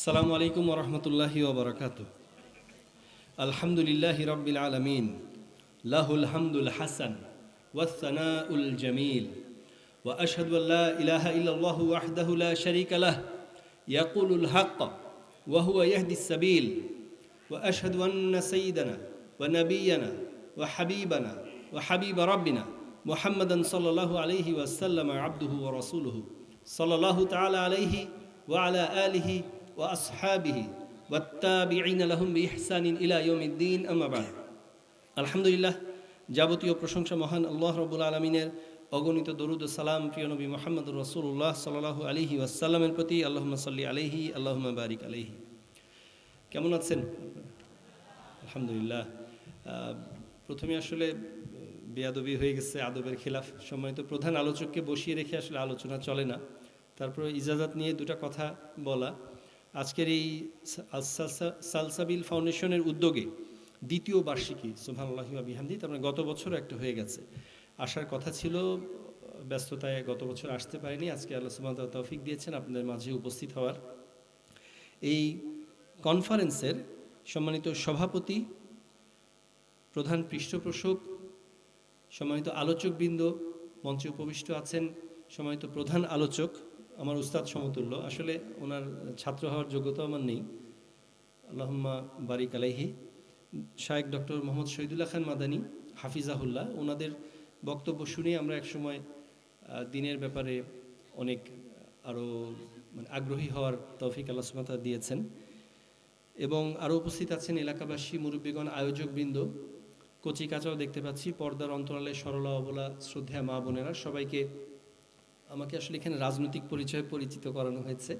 السلام عليكم ورحمة الله وبركاته. الحمد لله رب العالمين. له الحمد الحسن والثناء الجميل. وأشهد أن لا إله إلا الله وحده لا شريك له. يقول الحق وهو يهدي السبيل. وأشهد أن سيدنا ونبينا وحبيبنا وحبيب ربنا محمدا صلى الله عليه وسلم عبده ورسوله. صلى الله تعالى عليه وعلى آله وأصحابه والتابعين لهم بإحسان إلى يوم الدين أما بعد الحمد لله যাবতীয় প্রশংসা মহান আল্লাহ রবুল আলমিনের অগণিত দরুদ ও সালাম প্রিয় নবী মোহাম্মদ রসুল্লাহ সাল্লাহ আলহি ওয়াসাল্লামের প্রতি আল্লাহ সাল্লি আলহি আল্লাহ বারিক আলহি কেমন আছেন আলহামদুলিল্লাহ আহ, প্রথমে আসলে বেয়াদবি হয়ে গেছে আদবের খেলাফ সম্মানিত প্রধান আলোচককে বসিয়ে রেখে আসলে আলোচনা চলে না তারপর ইজাজাত নিয়ে দুটো কথা বলা আজকের এই সালসাবিল ফাউন্ডেশনের উদ্যোগে দ্বিতীয় বার্ষিকী, সুবহানাল্লাহি ওয়া বিহামদি, তার মানে গত বছরও একটা হয়ে গেছে। আসার কথা ছিল, ব্যস্ততায় গত বছর আসতে পারেনি, আজকে আল্লাহ ওয়া তৌফিক দিয়েছেন আপনাদের মাঝে উপস্থিত হওয়ার। এই কনফারেন্সের সম্মানিত সভাপতি, প্রধান পৃষ্ঠপোষক, সম্মানিত আলোচকবৃন্দ, মঞ্চে উপবিষ্ট আছেন সম্মানিত প্রধান আলোচক আমার উস্তাদ সমতুল্য। আসলে ওনার ছাত্র হওয়ার যোগ্যতা আমার নেই। আল্লাহম্মা বারিক আলাইহি। শায়েক ডক্টর মোহাম্মদ শহীদুল্লাহ খান মাদানী, হাফিজাহুল্লাহ, ওনাদের বক্তব্য শুনে আমরা একসময় দিনের ব্যাপারে অনেক আরও মানে আগ্রহী হওয়ার তৌফিক আল্লাহ দিয়েছেন। এবং আরও উপস্থিত আছেন এলাকাবাসী, মুরব্বীগণ, আয়োজকবৃন্দ। কচি কাচাও দেখতে পাচ্ছি, পর্দার অন্তরালে সরলা অবলা শ্রদ্ধা মা বোনেরা। সবাইকে আমাকে আসলে এখানে রাজনৈতিক পরিচয়ে পরিচিত করানো হয়েছে।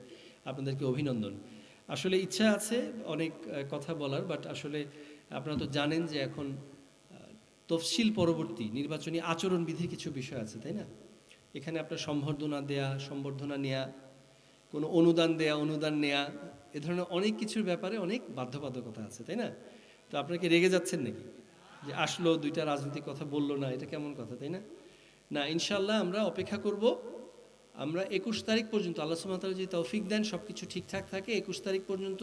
আপনাদেরকে অভিনন্দন। আসলে ইচ্ছা আছে অনেক কথা বলার বাট আসলে আপনারা তো জানেন যে এখন তফসিল পরবর্তী নির্বাচনী আচরণবিধির কিছু বিষয় আছে, তাই না? এখানে আপনার সম্বর্ধনা দেয়া, সম্বর্ধনা নেয়া, কোনো অনুদান দেয়া, অনুদান নেয়া, এ ধরনের অনেক কিছুর ব্যাপারে অনেক বাধ্যবাধকতা আছে, তাই না? তো আপনাকে রেগে যাচ্ছেন নাকি? যে আসলো, দুইটা রাজনৈতিক কথা বলল না, এটা কেমন কথা, তাই না? না ইনশাল্লাহ আমরা অপেক্ষা করব। আমরা একুশ তারিখ পর্যন্ত আল্লাহ সুমাতাল যে তৌফিক দেন সব কিছু ঠিকঠাক থাকে একুশ তারিখ পর্যন্ত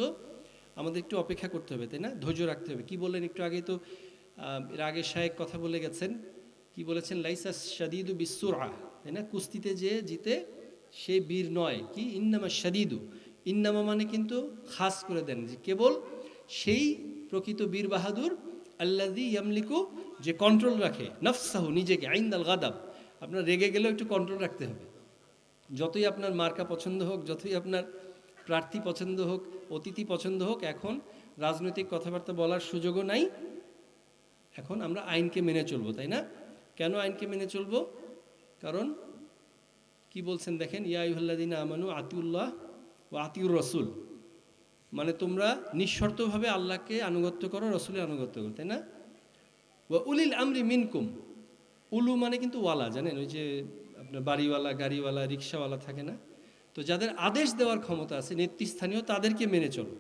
আমাদের একটু অপেক্ষা করতে হবে তাই না? ধৈর্য রাখতে হবে। কি বললেন একটু আগে তো আহ, এর আগে কথা বলে গেছেন কি বলেছেন? লাইসা শাদিদু বিশ্বরা তাই না? কুস্তিতে যে জিতে সে বীর নয়। কি? ইন্নামা শাদিদু। ইন্নামা মানে কিন্তু খাস করে দেন যে কেবল সেই প্রকৃত বীর বাহাদুর আল্লাদি ইয়ামলিকু যে কন্ট্রোল রাখে নফসাহু নিজেকে আইন্দাল গাদাব। আপনার রেগে গেলেও একটু কন্ট্রোল রাখতে হবে। যতই আপনার মার্কা পছন্দ হোক, যতই আপনার প্রার্থী পছন্দ হোক, অতিথি পছন্দ হোক, এখন রাজনৈতিক কথাবার্তা বলার সুযোগও নাই। এখন আমরা আইনকে মেনে চলবো, তাই না? কেন আইনকে মেনে চলবো? কারণ কি বলছেন দেখেন ইয়াইহুল্লাদিন আমানু আতিউল্লাহ ও আতিউর রসুল। মানে তোমরা নিঃশর্তভাবে আল্লাহকে আনুগত্য করো রসুলের আনুগত্য করো, তাই না? ও উলিল আমরি মিনকুম। উলু মানে কিন্তু ওয়ালা, জানেন? ওই যে আপনার বাড়িওয়ালা, গাড়িওয়ালা, রিক্সাওয়ালা থাকে না, তো যাদের আদেশ দেওয়ার ক্ষমতা আছে, নেতৃস্থানীয়, তাদেরকে মেনে চলো।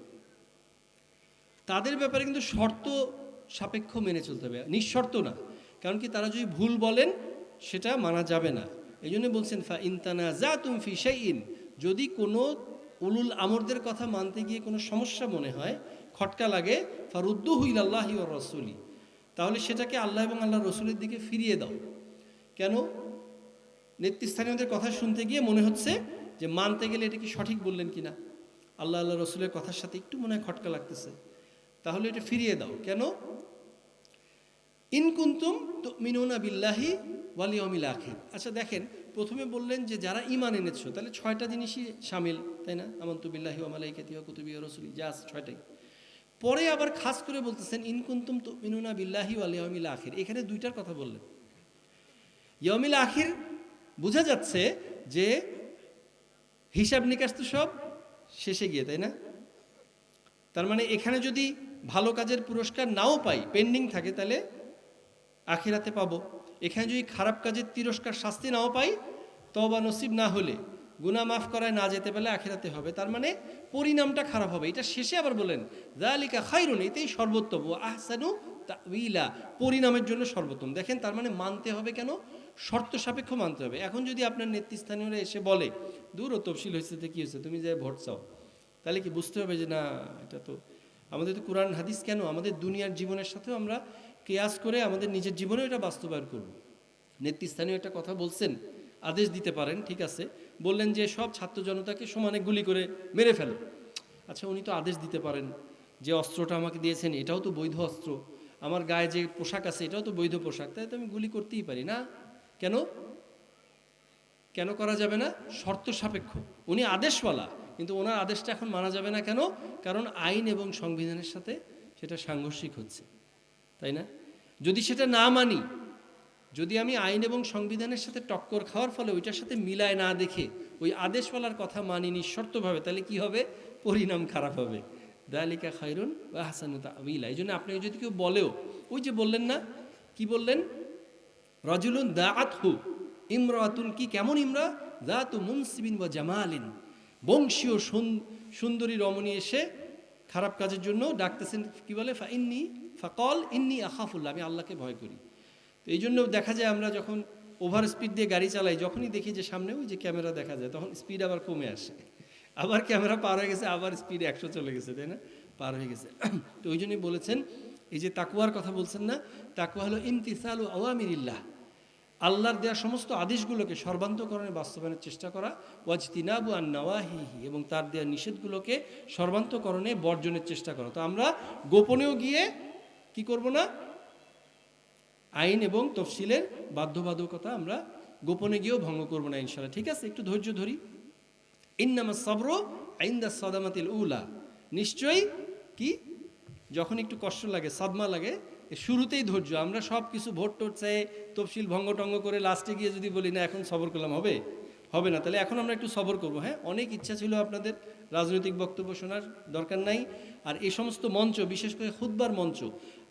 তাদের ব্যাপারে কিন্তু শর্ত সাপেক্ষ মেনে চলতে হবে। নিঃশর্ত না। কারণ কি, তারা যদি ভুল বলেন, সেটা মানা যাবে না। এই জন্য বলছেন, ফা ইনতানা যা তুমি ফি ইন যদি কোনো উলুল আমরদের কথা মানতে গিয়ে কোনো সমস্যা মনে হয়, খটকা লাগে ফারুদ্দু হুইল আল্লাহি রসুলি, তাহলে সেটাকে আল্লাহ এবং আল্লাহ রসুলের দিকে ফিরিয়ে দাও। কেন? নেতৃস্থানীয়দের কথা শুনতে গিয়ে মনে হচ্ছে যে মানতে গেলে এটা কি সঠিক বললেন কিনা? আল্লাহ আল্লাহ রসুলের কথার সাথে একটু মনে হয় খটকা লাগতেছে। তাহলে এটা ফিরিয়ে দাও। কেন? ইনকুন্তুম তো মিনুনা বিল্লাহি ওয়ালিয়মিল আখির। আচ্ছা দেখেন, প্রথমে বললেন যে যারা ইমান এনেছো, তাহলে ছয়টা জিনিসই সামিল, তাই না? আমন্তু বিল্লাহি ওয়া মালাইকাতি ওয়া কুতুবি রাসূলি, যা ছয়টাই। পরে আবার খাস করে বলতেছেন ইনকুন্তুম তো মিনুনা বিল্লাহি ওয়ালিয়মিল আখির। এখানে দুইটার কথা বললেন। ইয়মিল আখির বোঝা যাচ্ছে যে হিসাব নিকাশ তো সব শেষে গিয়ে, তাই না? তার মানে এখানে যদি ভালো কাজের পুরস্কার নাও পাই, পেন্ডিং থাকে, তাহলে আখেরাতে পাবো। এখানে যদি খারাপ কাজের তিরস্কার শাস্তি নাও পাই তবা নসিব না হলে, গুনাহ মাফ করায় না যেতে পেলে আখেরাতে হবে। তার মানে পরিণামটা খারাপ হবে। এটা শেষে আবার বলেন জালিকা খাইরুন এতেই সর্বোত্তম। ও আহসানু তাউইলা পরিণামের জন্য সর্বোত্তম। দেখেন, তার মানে মানতে হবে কেন? শর্ত সাপেক্ষ মানতে হবে। এখন যদি আপনার নেতৃস্থানীয়রা এসে বলে, দূর ও তফসিল হয়েছে কি হয়েছে? তুমি যে ভোট চাও। তাহলে কি বুঝতে হবে যে, না, এটা তো আমাদের তো কোরআন, হাদিস কেন? আমাদের দুনিয়ার জীবনের সাথেও আমরা কেয়াস করে আমাদের নিজের জীবনেও এটা বাস্তবায়ন করব। নেতৃস্থানীয় একটা কথা বলছেন, আদেশ দিতে পারেন, ঠিক আছে। বললেন যে, সব ছাত্র জনতাকে সমানে গুলি করে মেরে ফেলে। আচ্ছা উনি তো আদেশ দিতে পারেন যে, অস্ত্রটা আমাকে দিয়েছেন, এটাও তো বৈধ অস্ত্র। আমার গায়ে যে পোশাক আছে, এটাও তো বৈধ পোশাক। তাই তো আমি গুলি করতেই পারি। না কেন? কেন করা যাবে না? শর্ত সাপেক্ষ। উনি আদেশওয়ালা, কিন্তু ওনার আদেশটা এখন মানা যাবে না কেন? কারণ আইন এবং সংবিধানের সাথে সেটা সাংঘর্ষিক হচ্ছে। তাই না? যদি সেটা না মানি, যদি আমি আইন এবং সংবিধানের সাথে টক্কর খাওয়ার ফলে ওইটার সাথে মিলায় না দেখে ওই আদেশওয়ালার কথা মানি নিঃশর্তভাবে, তাহলে কি হবে? পরিণাম খারাপ হবে। দালিকা খাইরুন বা হাসানুতা আমিলা এই জন্য আপনাকে যদি কেউ বলেও, ওই যে বললেন না, কি বললেন? রজুলুন দাআত হু ইমরাতুন কি কেমন ইমরা? দাতু মুনসিবিন ওয়া জামালিন। বংশীয় সুন্দরী রমণী এসে খারাপ কাজের জন্য ডাকতেছেন, কি বলে? ফা ইন্নি, ফাকল ইন্নি আখাফুল্লাহ, আমি আল্লাহকে ভয় করি। তো এই জন্য দেখা যায় আমরা যখন ওভার স্পিড দিয়ে গাড়ি চালাই, যখনই দেখি যে সামনে ওই যে ক্যামেরা দেখা যায়, তখন স্পিড আবার কমে আসে। আবার ক্যামেরা পার হয়ে গেছে, আবার স্পিড একশো চলে গেছে, তাই না? পার হয়ে গেছে। তো ওই জন্যই বলেছেন, এই যে তাকুয়ার কথা বলছেন না তাকুয়া হলো ইমতিসাল ও আওয়ামিরিল্লাহ। আল্লাহর দেওয়া সমস্ত আদেশগুলোকে সর্বান্তকরণে বাস্তবায়নের চেষ্টা করা, ওয়াজতিনাবু আন নওয়াহিহি এবং তার দেওয়া নিষেধগুলোকে সর্বান্তকরণে বর্জনের চেষ্টা করা। তো আমরা গোপনেও গিয়ে কি করব না? আইন এবং তফসিলের বাধ্যবাধকতা আমরা গোপনে গিয়েও ভঙ্গ করব না ইনশাল্লাহ ঠিক আছে, একটু ধৈর্য ধরি। ইন্নামা সবর আইন্দা সদামাতিল উলা। নিশ্চয়ই কি? যখন একটু কষ্ট লাগে, সদমা লাগে শুরুতেই ধৈর্য, আমরা সব কিছু ভোট টোট চাই তফসিল ভঙ্গ টঙ্গ করে লাস্টে গিয়ে যদি বলি, না, এখন সবর করলাম, হবে? হবে না। তাহলে এখন আমরা একটু সবর করব হ্যাঁ? অনেক ইচ্ছা ছিল আপনাদের, রাজনৈতিক বক্তব্য শোনার দরকার নাই। আর এই সমস্ত মঞ্চ, বিশেষ করে খুদ্বার মঞ্চ,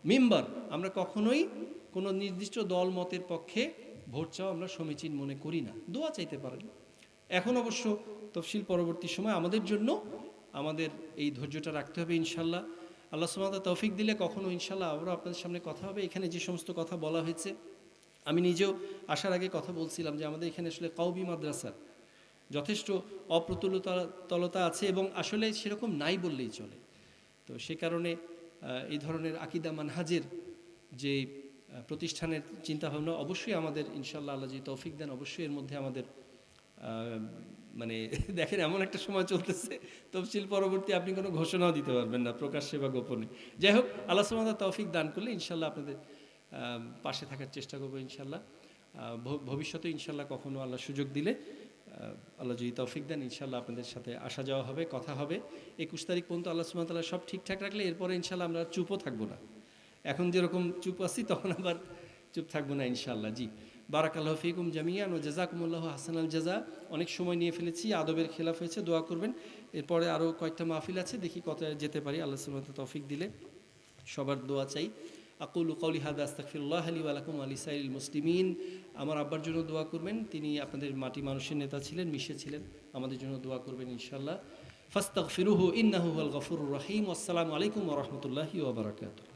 মেম্বার, আমরা কখনোই কোনো নির্দিষ্ট দল মতের পক্ষে ভোট চাও আমরা সমীচীন মনে করি না। দোয়া চাইতে পারেন। এখন অবশ্য তফসিল পরবর্তী সময় আমাদের জন্য আমাদের এই ধৈর্যটা রাখতে হবে ইনশাল্লাহ। আল্লাহ সুমাতা তৌফিক দিলে কখনো ইনশাল্লাহ আবারও আপনাদের সামনে কথা হবে। এখানে যে সমস্ত কথা বলা হয়েছে, আমি নিজেও আসার আগে কথা বলছিলাম যে আমাদের এখানে আসলে কৌবি মাদ্রাসার যথেষ্ট অপ্রতুলতা তলতা আছে এবং আসলে সেরকম নাই বললেই চলে। তো সে কারণে এই ধরনের আকিদা মানহাজের যে প্রতিষ্ঠানের চিন্তাভাবনা অবশ্যই আমাদের ইনশাল্লাহ আল্লাহ যে তৌফিক দেন, অবশ্যই এর মধ্যে আমাদের মানে দেখেন এমন একটা সময় চলতেছে, তফসিল পরবর্তী আপনি কোনো ঘোষণাও দিতে পারবেন না, প্রকাশ্যে বা গোপনে। যাই হোক, আল্লাহ সুমাদা তৌফিক দান করলে ইনশাল্লাহ আপনাদের পাশে থাকার চেষ্টা করব ইনশাল্লাহ ভবিষ্যতে ইনশাল্লাহ কখনো আল্লাহ সুযোগ দিলে আল্লাহ যদি তৌফিক দেন ইনশাল্লাহ আপনাদের সাথে আসা যাওয়া হবে, কথা হবে। একুশ তারিখ পর্যন্ত আল্লাহ সুমাতাল্লাহ সব ঠিকঠাক রাখলে, এরপরে ইনশাল্লাহ আমরা চুপও থাকব না। এখন যেরকম চুপ আছি, তখন আবার চুপ থাকব না ইনশাল্লাহ জি। বারাকাল্লাহ ফিকুম জামিয়ান ও জাজাকুমুল্লাহ হাসান আল জাজা। অনেক সময় নিয়ে ফেলেছি, আদবের খেলাফ হয়েছে, দোয়া করবেন। এরপরে আরও কয়েকটা মাহফিল আছে, দেখি কত যেতে পারি। আল্লাহ সুমত তৌফিক দিলে। সবার দোয়া চাই। আকুল কৌলি হাদ আস্তাকফিল্লাহ আলী আলাকুম আলী সাইল মুসলিমিন। আমার আব্বার জন্য দোয়া করবেন। তিনি আপনাদের মাটি মানুষের নেতা ছিলেন, মিশে ছিলেন। আমাদের জন্য দোয়া করবেন ইনশাল্লাহ ফাস্তাক ফিরুহু ইন্নাহু আল গফুর রহিম। আসসালামু আলাইকুম রহমতুল্লাহি ওবরাকাতুহ